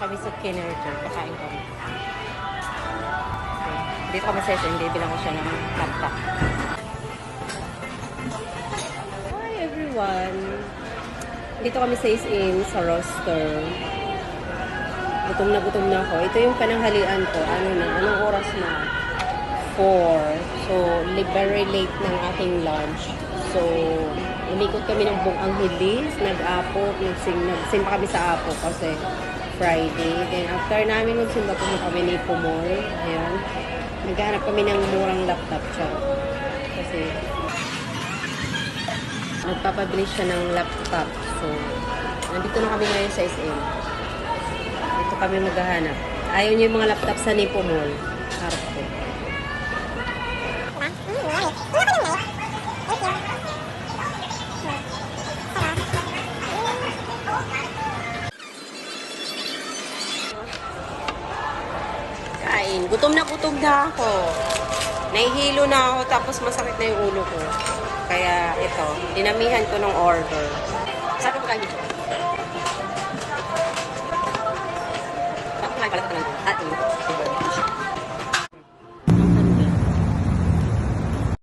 kami sa Kinerger. Kakain kami. Okay. Dito kami sa SM. Ko siya ng laptop. Hi everyone! Dito kami sa SM sa roster. Gutom na gutom na ako. Ito yung pananghalian ko. Ano na? Anong oras na? 4. So, very late ng ating lunch. So, umikot kami ng buong Angelis, nag-apo, nagsing, nagsim pa kami sa apo kasi Friday. Then, after namin magsimba, pumunta kami ni Pumol. Ayan. Naghahanap kami ng murang laptop siya. Kasi, nagpapabili siya ng laptop. So, nandito na kami ngayon sa SM. Dito kami maghahanap. Ayaw niyo yung mga laptop sa Nipo Mall. Arte. Kain. Gutom na gutom na ako. Nahihilo na ako tapos masakit na yung ulo ko. Kaya ito, dinamihan ko ng order. Saan ka kain? Saan ka kain